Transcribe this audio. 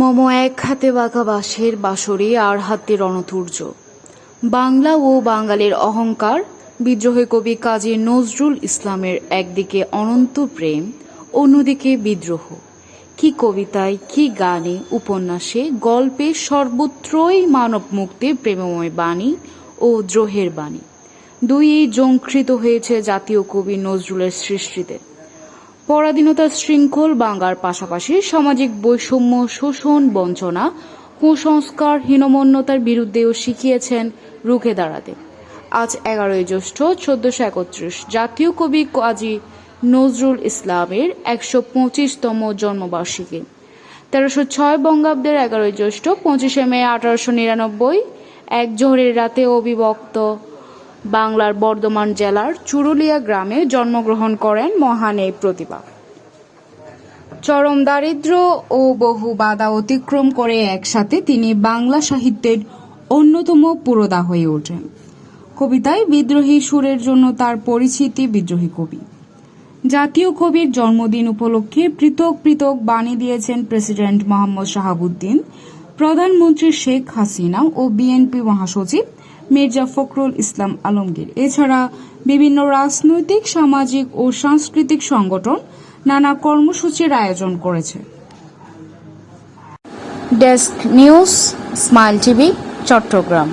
মম এক হাতে বাঁকা বাঁশের বাঁশরে, আর হাতে রণতুর্য বাংলা ও বাঙালির অহংকার, বিদ্রোহী কবি কাজী নজরুল ইসলামের একদিকে অনন্ত প্রেম, অন্যদিকে বিদ্রোহ। কি কবিতায়, কি গানে, উপন্যাসে গল্পে সর্বত্রই মানব মুক্তি প্রেমময় বাণী ও দ্রোহের বাণী। দুইই জঙ্কৃত হয়েছে জাতীয় কবি নজরুলের সৃষ্টিতে। পরাধীনতার শৃঙ্খল বাঙ্গার পাশাপাশি সামাজিক বৈষম্য, শোষণ, বঞ্চনা, কুসংস্কার, হীনমন্যতার বিরুদ্ধেও শিখিয়েছেন রুখে দাঁড়াতে। আজ এগারোই জ্যৈষ্ঠ, চোদ্দশো একত্রিশ, জাতীয় কবি কাজী নজরুল ইসলামের একশো পঁচিশতম জন্মবার্ষিকী। তেরোশো ছয় বঙ্গাব্দের এগারোই জ্যৈষ্ঠ, পঁচিশে মে আঠারোশো নিরানব্বই, এক জোহরের রাতে অবিভক্ত বাংলার বর্ধমান জেলার চুরুলিয়া গ্রামে জন্মগ্রহণ করেন মহান এই প্রতিভা। চরম দারিদ্র ও বহু বাধা অতিক্রম করে একসাথে তিনি বাংলা সাহিত্যের অন্যতম পুরোদা হয়ে ওঠেন। কবিতায় বিদ্রোহী সুরের জন্য তার পরিচিতি বিদ্রোহী কবি। জাতীয় কবির জন্মদিন উপলক্ষে পৃথক পৃথক বাণী দিয়েছেন প্রেসিডেন্ট মোহাম্মদ শাহাবুদ্দিন, প্রধানমন্ত্রী শেখ হাসিনা ও বিএনপি মহাসচিব মির্জা ফখরুল ইসলাম আলমগীর। এছাড়া বিভিন্ন রাজনৈতিক, সামাজিক ও সাংস্কৃতিক সংগঠন নানা কর্মসূচির আয়োজন করেছে। Desk news, smile TV, Chattogram.